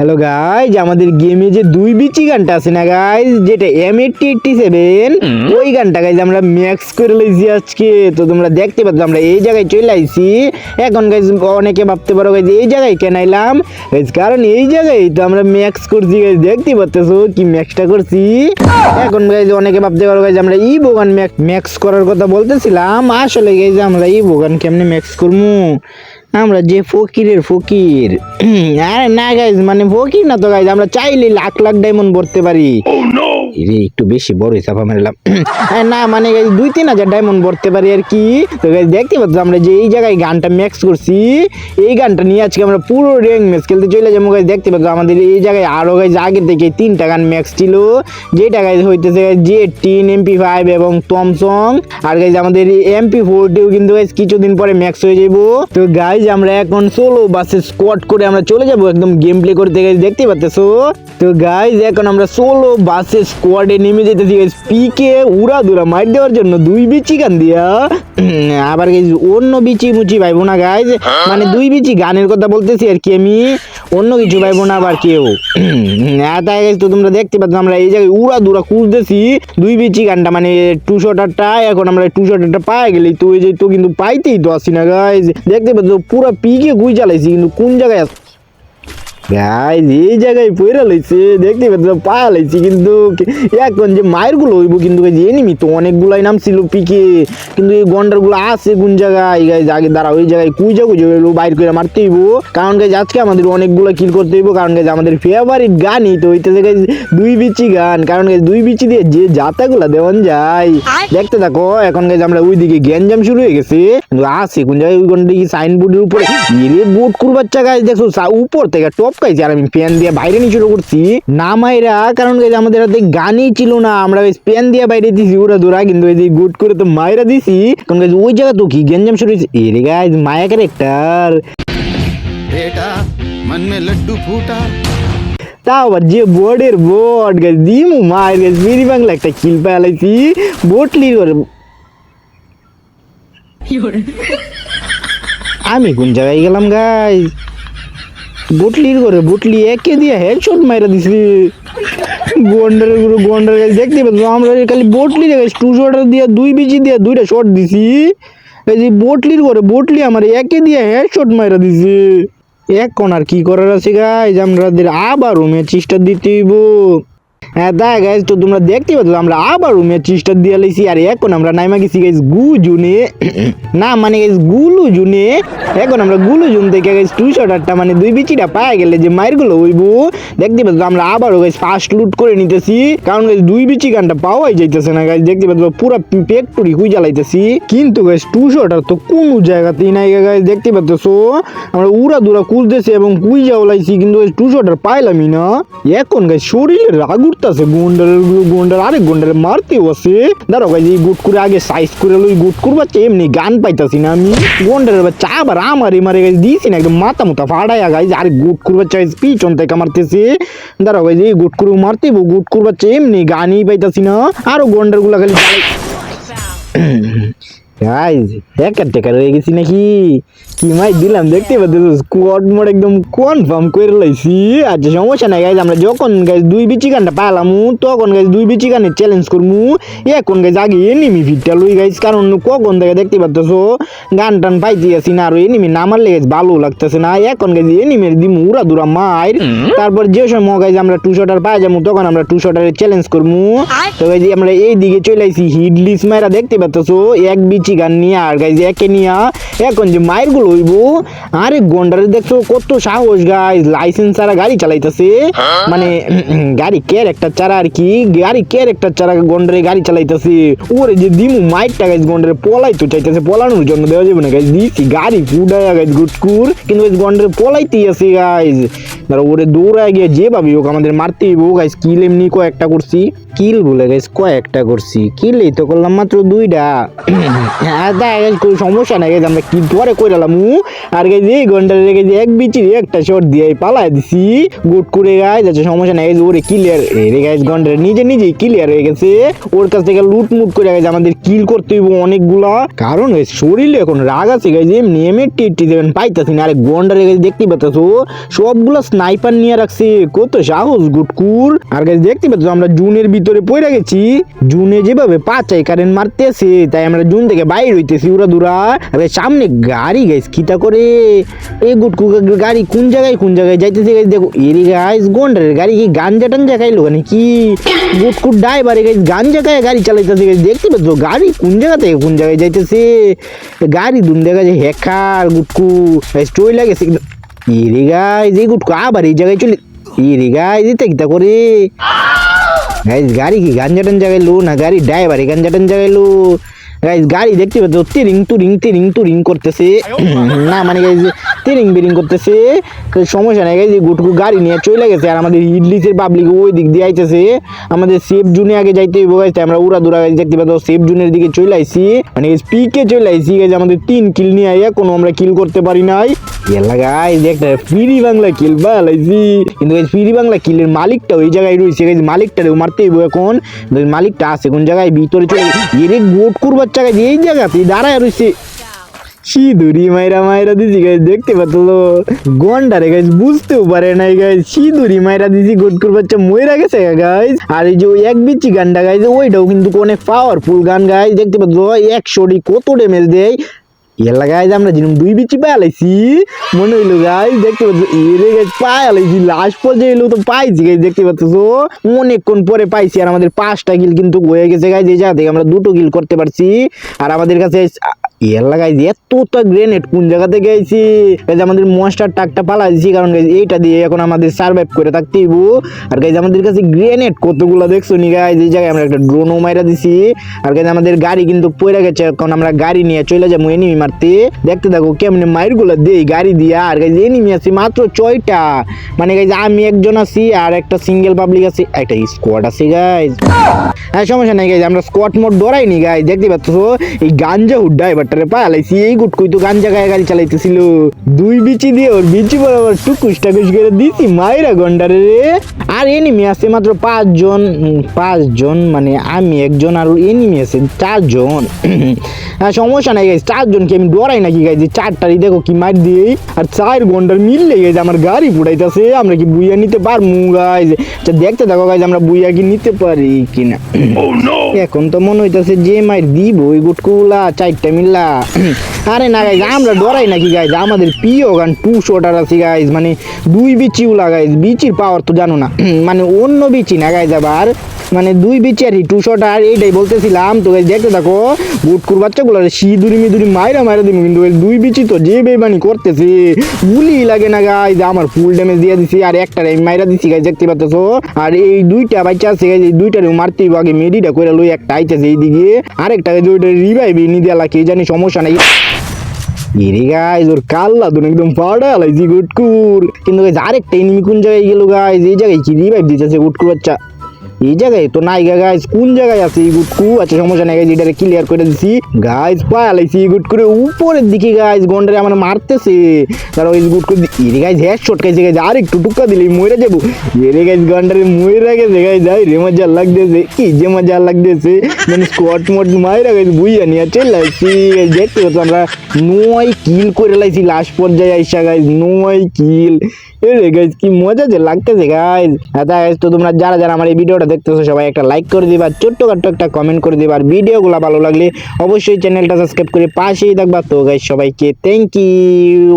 Hello guys আমাদের গেমে যে দুই বিচি গানটা আছে না গাইজ যেটা এম এইটটি এইটটি সেভেন ওই গানটা গাইজ আমরা ম্যাক্স করে লইছি আজকে। তো তোমরা দেখতে পাচ্ছ আমরা এই জায়গায় চলে আইছি। এখন গাইজ অনেকে ভাবতে পারো গাইজ এই জায়গায় কেন আইলাম? গাইজ কারণ এই জায়গায় তো আমরা ম্যাক্স করছি গাইজ দেখতে পাচ্ছ কি ম্যাক্সটা করছি? এখন গাইজ অনেকে ভাবতে পারো গাইজ আমরা ই বোগান ম্যাক্স করার কথা বলতেছিলাম। আসলে গাইজ আমরা ই বোগান কেমনে ম্যাক্স করব আমরা যে ফকিরের ফকির। আরে না গাইজ মানে ফকির না তো গাইজ আমরা চাইলে লাখ লাখ ডায়মন্ড ভরতে পারি। একটু বেশি বড় চাপা মারলাম না মানে দুই তিন হাজার ডায়মন্ড ভরতে পারি আর কি। তো দেখতে পাচ্ছ আমরা যে এই জায়গায় গানটা ম্যাক্স করছি, এই গানটা নিয়ে আজকে আমরা পুরো র্যাঙ্ক ম্যাচ খেলতে চলে যাব। গাইজ দেখতে পাচ্ছ আমাদের এই জায়গায় আরও গাছ আগে থেকে তিনটা গান ম্যাক্স ছিল। যেটা গাইজ হইতেছে জে টিন এমপি ফাইভ এবং টমসং আর গাইজ আমাদের এমপি ফোরটিও কিন্তু গাইজ কিছুদিন পরে ম্যাক্স হয়ে যাব তো গাইজ আমরা এখন সোলো বাসে স্কোয়াড করে আমরা চলে যাব একদম গেম প্লে করতে। গাইজ দেখতে পাচ্তেছো তো গাইজ এখন আমরা সোলো বাসে স্কোয়াডে নেমে গাইজ পিকে উড়া দুরা মার দেওয়ার জন্য দুই বিচি গান দিয়া। আবার গাইজ অন্য বিচি মুচি পাইবো না গাইজ মানে দুই বিচি গানের কথা বলতেছি আর কি আমি। অন্য কিছু পাইবো না আবার কেউ। হ্যাঁ তাই তো তোমরা দেখতে পাচ্ছ, আমরা এই জায়গায় উড়া দুরা খুঁজতেছি। দুই বিচি গানটা মানে টু শটারটা এখন আমরা টু শটারটা পাই গেলি তো এই যে, তো কিন্তু পাইতেই তো আসি না গাইজ দেখতে পাচ্ছ, পুরো পিকে গুই চালাইছি, কিন্তু কোন জায়গায় গাইজ এই জায়গায় পয়রা লইছে দেখতে লইছি কিন্তু এখন যে মায়েরগুলো হইব কিন্তু গাইজ এনিমি তো অনেকগুলাই নাম ছিল পিকে। কিন্তু এই গন্ডার আছে কোন জায়গায়? গাইজ আগে দাঁড়া ওই জায়গায় কুইজা কুইজা হইল বাইর করে মারতে হইব। কারণ গাইজ আজকে আমাদের অনেকগুলো কিল করতে হইব কারণ গাইজ আমাদের ফেভারিট গানই তো হইতেছে গাইজ দুই বিচি গান। কারণ গাইজ দুই বিচি দিয়ে যে জাতাগুলা দেওয়ান যায়। দেখতে থাকো এখন গাইজ আমরা ওইদিকে গ্যাঞ্জাম শুরু হয়ে গেছে। কিন্তু আছে কোন জায়গায় ওই গন্ডা সাইনবোর্ডের উপরে? এরে বোট কুর বাচ্চা গাইজ দেখছ সা- উপর থেকে টপ গাইজ আর আমি প্যান দিয়ে বাইরে নিয়ে শুরু করছি। না কারণ গাইজ আমাদের হাতে গানই ছিল না আমরা গাইজ প্যান দিয়ে বাইরে দিছি ওরা দূরা কিন্তু এই গুড করে তো মায়েরা দিছি। কারণ গাইজ ওই জায়গা তো কি গেঞ্জাম শুরু হয়েছে? এ গাইজ মায়া ক্যারেক্টার বেটা মন মে লড্ডু ফুটা। তাও আবার যে বোর্ডের বোর্ড গাছ দিমু মায়ের গাছ মিরি বাংলা একটা কিল পেলাইছি বটলি করে? আমি কোন জায়গায় গেলাম গাছ বুটলির করে বুটলি একে দিয়ে হেডশট মাইরা দিছি। গন্ডারেরগুলো গন্ডার গাছ দেখতে পেতো আমরা খালি বোটলি দেখে টু শটার দিয়ে, দুই বিজি দিয়ে দুইটা শট দিছি। এই যে বোটলির করে বোটলি আমার একে দিয়ে হেডশট মাইরা দিছি। এখন আর কি করার আছে গাইজ আমাদের আবারও ম্যাচ স্টার দিতে হইব। হ্যাঁ তাই গাইজ তো তোমরা দেখতে পাচ্ছ, আমরা আবার ম্যাচ স্টার দিয়ে লাইছি, আর এখন আমরা নাইমা গেছি গাইজ গু জুনে না মানে গাইজ গুলু জুনে এখন আমরা গুলু জুন থেকে গাইজ টু শটারটা মানে দুই বিচিটা পায়ে গেলে যে মায়েরগুলো হইব দেখতে পাচ্ছ, আমরা আবারও গাইজ ফার্স্ট লুট করে নিতেছি। কারণ গাইজ দুই বিচি গানটা পাওয়াই যাইতেছে না গাইজ দেখতে পাচ্ছ, পুরো পেকটুরি হুই জ্বালাইতেছি কিন্তু গাইজ টু শটার তো কোনো জায়গাতেই নাই গাইজ দেখতে পাচ্ছ আমরা উড়া দুরা কুদতেছি এবং কুই যাওলাইছি কিন্তু গাইজ টু শটার পাইলামই না। এখন গাইজ শরীরে রাগ উঠতেছে গোন্ডারের গোন্ডার, আরে গোন্ডারে মারতেও আছে দাঁড়ো গাইজ গুট করে আগে সাইজ করে লই গুট করব এমনি গান পাইতাছি না আমি। গোন্ডারের বাচ্চা আবার আমার মারে গাইজ দিয়েছি না, একদম মাথা মুথা ফাড়াইয়া গাইজ, আরে গুট করব বাচ্চা পিছন থেকে মারতেছে। দাঁড়াও গাইজ গুট করে মারতেইব গুট করব বাচ্চা এমনি গানই পাইতাছি না। আরও গোন্ডারগুলা খালি গাইজ একার টেকার হয়ে গেছি নাকি? কি মাই দিলাম? দেখতে পাচ্ছ স্কোয়াড মোড একদম কনফার্ম করে লাইছি। আচ্ছা সমস্যা নাই গাইজ আমরা যখন গাইজ দুই বিচি গানটা পালামু তখন গাইজ দুই বিচি গানের চ্যালেঞ্জ করমু। এখন গাইজ আগে এনিমি ফিটটা লই গাইজ কারণ কখন থেকে দেখতে পাচ্ছ গান টান পাইতে আছি না আর এনিমি না মারলে গাইজ ভালো লাগতেছে না। এখন গাইজ এনিমির দিমু উড়া দুরা মার তারপর যে সময় গাইজ আমরা টু শটার পাই যাব তখন আমরা টু শটারের চ্যালেঞ্জ করমু। তো গাইজ আমরা এই দিকে চলে আইছি হিডলিস মাইরা দেখতে পাচ্ছ এক বিচি গান নিয়ে আর গাইজ একে নিয়া এখন যে মায়েরগুলো হইব আরে গন্ডারে দেখছ কত সাহস গাইজ লাইসেন্স ছাড়া গাড়ি চালাইতেছে। মানে গাড়ি ক্যারেক্টার ছাড়া আর কি গাড়ি ক্যারেক্টার ছাড়া গন্ডারে গাড়ি চালাইতেছে। ওরে যে দিমু মাইকটা গাইজ গন্ডারে পলাই তো চাইতেছে পলানোর জন্য দেওয়া যাবে না গাইজ দিছি গাড়ি ফুডায়া গাইজ গুটকুর কিন্তু গাইজ গন্ডারে পলাইতেই আছে গাইজ। ধরো ওরে দৌড়ায় গিয়ে যে ভাবি হোক আমাদের মারতেই হোক গাইজ কিল এমনি কয়েকটা করছি। কিল বলে গাইজ কয়েকটা করছি কিলেই তো করলাম মাত্র দুইটা। হ্যাঁ দেখ কোনো সমস্যা নাই আমরা কি পরে কইরালাম আর এই ঘণ্টা রেখে যে এক বিচির একটা শট দিয়ে পালাই দিছি গুড করে গাইজ আচ্ছা সমস্যা নাই ওরে ক্লিয়ার রে গাইজ ঘণ্টা নিজে নিজেই ক্লিয়ার হয়ে গেছে। ওর কাছ থেকে লুট মুট করে গেছে আমাদের কিল করতে হইব অনেকগুলা। কারণ guys, শরীরে এখন রাগ আছে এমনি এমনি টিটি দেবেন পাইতাছি না। আরে গন্ডা রেখে দেখতে পাচ্ছ? সবগুলো স্নাইপার নিয়ে রাখছে কত সাহস গুটকুর। আর গাইজ দেখতে পাচ্ছ আমরা জুনের ভিতরে পড়ে গেছি জুনে যেভাবে পাচাই কারেন্ট মারতেছে তাই আমরা জুন থেকে বাইর হইতেছি, উড়া দুরা। আরে সামনে গাড়ি গাইস কিতা করে? এই গুটকু গাড়ি কোন জায়গায় কোন জায়গায়? যাইতেছে গাইস দেখো এরি গাইস গন্ডারের গাড়ি কি গাঞ্জা টাঞ্জা খাইলো মানে কি গুটকুর ড্রাইভারে গাইস গাঞ্জা খায় গাড়ি চালাইতেছে গাইস দেখতে পাচ্ছ? গাড়ি কোন জায়গা থেকে কোন জায়গায় যাইতেছে? গাড়ি দুন দেখা যায় হেকার গুটকু। গাইস চই লাগেছে এরি গাইস এই গুটকু আবার এই জায়গায় চলে এরি গাইস এটা কিতা করে? গাইজ গাড়ি কি গাঞ্জা টাঞ্জা গেলো না গাড়ি ড্রাইভারে গাঞ্জা টাঞ্জা গেলো গাইজ গাড়ি দেখতে পাচ্ছ, তিরিং, তুরিং তিরিং, তুরিং করতেছে। না মানে গাইজ তিরিং, বিরিং করতেছে। সমস্যা নাই গাইজ গুটকু গাড়ি নিয়ে চলে গেছে আর আমাদের ইডলিসের পাবলিক ওই দিক দিয়ে আইতেছে। আমাদের সেফ জুনে আগে যাইতে হইব গাইজ আমরা উড়া দুরা গাইজ দেখতে পাচ্ছ, সেফ জুনের দিকে চলে আইছি। মানে পিকে চলে আইছি গাইজ আমাদের তিন কিল নিয়ে আইয়া কোনো আমরা কিল করতে পারি নাই। এলা গাইজ একটা ফ্রি বাংলা কিল বালাইছি। কিন্তু গাইজ ফ্রি বাংলা কিলের মালিকটা ওই জায়গায় রয়েছে গাইজ মালিকটারেও মারতে হইব এখন। মালিকটা আছে কোন জায়গায়? ভিতরে চলে এরে গোট করবার জায়গায় এই জায়গাতে দাঁড়ায় রয়েছে সিঁদুরি মাইরা মাইরা দিছি গাইজ দেখতে পাচ্ছ গন্ডারে গাইজ বুঝতেও পারে নাই গাইজ সিঁদুরি মাইরা দিছি, গোটকুর বাচ্চা মইরা গেছে গাইজ আর এই যে ওই এক বিচি গানটা গাইজ ওইটাও কিন্তু অনেক পাওয়ারফুল গান গাইজ দেখতে পাচ্ছ একশোটি কত ডেমেজ দেয়? এলা গাইজ আমরা যেরকম দুই বিচি পালাইছি মনে হইল গাইজ দেখতে পাচ্ছ, এরে গাইজ পালাইছি লাস্ট পর্যায়ে এলো তো পাইছি গাইজ দেখতে পাচ্ছ, অনেকক্ষণ পরে পাইছি। আর আমাদের পাঁচটা গিল কিন্তু হয়ে গেছে গাইজ এই জায়গা থেকে আমরা দুটো গিল করতে পারছি। আর আমাদের কাছে এলা গাইজ এতটা গ্রেনেড কোন জায়গা থেকে আইছি আমাদের মনস্টার টাকটা পালাইছি, কারণ গাইজ এইটা দিয়ে এখন আমাদের সার্ভাইভ করে থাকতে হইব আর গাইজ, আমাদের কাছে গ্রেনেড কতগুলো দেখছ নি গাইজ? এই জায়গায় আমরা একটা ড্রোনও মাইরা দিছি। আর গাইজ, আমাদের গাড়ি কিন্তু পড়ে গেছে, এখন আমরা গাড়ি নিয়ে চলে যাব এনিমি মারতে। দেখতে থাকো কেমনে মাইরগুলো দেই গাড়ি দিয়া। আর গাইজ এনিমি আছে মাত্র ছয়টা। মানে গাইজ, আমি একজন আছি আর একটা সিঙ্গেল পাবলিক আছে, একটা স্কোয়াড আছে গাইজ। হ্যাঁ সমস্যা নাই গাইজ, আমরা স্কোয়াড মোড ডরাইনি গাইজ, দেখতে পাচ্ছ? এই গাঞ্জা হুড ড্রাইভারটারে পালাইছি এই গুটকুই তো গাঞ্জা গায়ে গাড়ি চালাইতেছিল। দুই বিচি দিয়ে ওর বিচি বরাবর টুকুস টাকুস করে দিছি মাইরা গন্ডারে রে। আর এনিমি আছে মাত্র পাঁচজন পাঁচজন মানে আমি একজন আর এনিমি আছে চারজন। হ্যাঁ সমস্যা নাই গাইজ চারজনকে আমি ডরাই নাকি গাইজ চারটারই দেখো কি মার দিয়ে আর চার গন্ডার মিললে গেছে আমার গাড়ি ফুটাইতেছে আমরা কি বুইয়া নিতে পারব গাইজ আচ্ছা দেখতে থাকো গাইজ আমরা বুইয়া কি নিতে পারি কিনা। এখন তো মনে হইতাছে যে মাইর দিব ওই গুটকুলা চারটা মিল্লা আরে না গাইজ আমরা ডরাই নাকি গাইজ আমাদের প্রিয় গান টু শোটার আছে গাইজ মানে দুই বিচিও লাগাইজ বিচির পাওয়ার তো জানো না। মানে অন্য বিচি না গাইজ আবার মানে দুই বিচি আর টু শটার এইটাই বলতেছিলাম, তো গাইজ দেখতে থাকো, গুটকুর বাচ্চাগুলো সিঁদুরি মিদুরি মাইরা মাইরা দিব কিন্তু দুই বিচি তো যে বেমানি করতেছে, গুলি লাগে না গাইজ আমার ফুল ড্যামেজ দিয়ে দিছি, আর একটা আমি মাইরা দিছি গাইজ দেখতে পাচ্ছ আর এই দুইটা বাচ্চা আছে গাইজ এই দুইটারে মারতেই হবে আগে মেডিটা করে লই একটা আইতেছে এইদিকে, আরেকটা গাইজ ওইটা রিভাইভ নিয়ে দেওয়া লাগে জানি সমস্যা নাই। এরে গাইজ ওর কাল্লা তো একদম পাড়া লাইছি গুটকুর। কিন্তু গাইজ আরেকটা এনিমি কোন জায়গায় গেল গাইজ এই জায়গায় কি রিভাইভ দিতেছে গুটকুর বাচ্চা? এই জায়গায় তো নাই গাইজ কোন জায়গায় আছে এই গুটকু? আচ্ছা সমস্যা নাই গাইজ এটারে ক্লিয়ার করে দিছি। গাইজ পালাইছি এই গুট করে উপরের দিকে গাইজ গন্ডারে আমার মারতেছে। তার ওই গুট করে এরে গাইজ হ্যাঁ শট খাইছে গাইজ আর একটু টুকা দিলে মরে যাব। এরে গাইজ গন্ডারে মরে গেছে গাইজ যাই রে, মজা লাগতেছে। কি যে মজা লাগতেছে। মানে স্কোয়াট মোট মাইরা গাইজ বুইয়া নিয়ে চলে আসছি দেখতে পাচ্ছ আমরা নয় কিল করে লাইছি লাস্ট পর্যায়ে আইসা গাইজ নয় কিল এরে গাইজ কি মজা যে লাগতেছে গাইজ আচ্ছা গাইজ তো তোমরা যারা যারা আমার এই ভিডিওটা দেখতেছো, সবাই একটা লাইক করে দিবা ছোট্ট কাট্ট একটা কমেন্ট করে দিবা, আর ভিডিওগুলো ভালো লাগলে অবশ্যই চ্যানেলটা সাবস্ক্রাইব করে পাশেই থাকবা। তো গাই সবাইকে থ্যাংক ইউ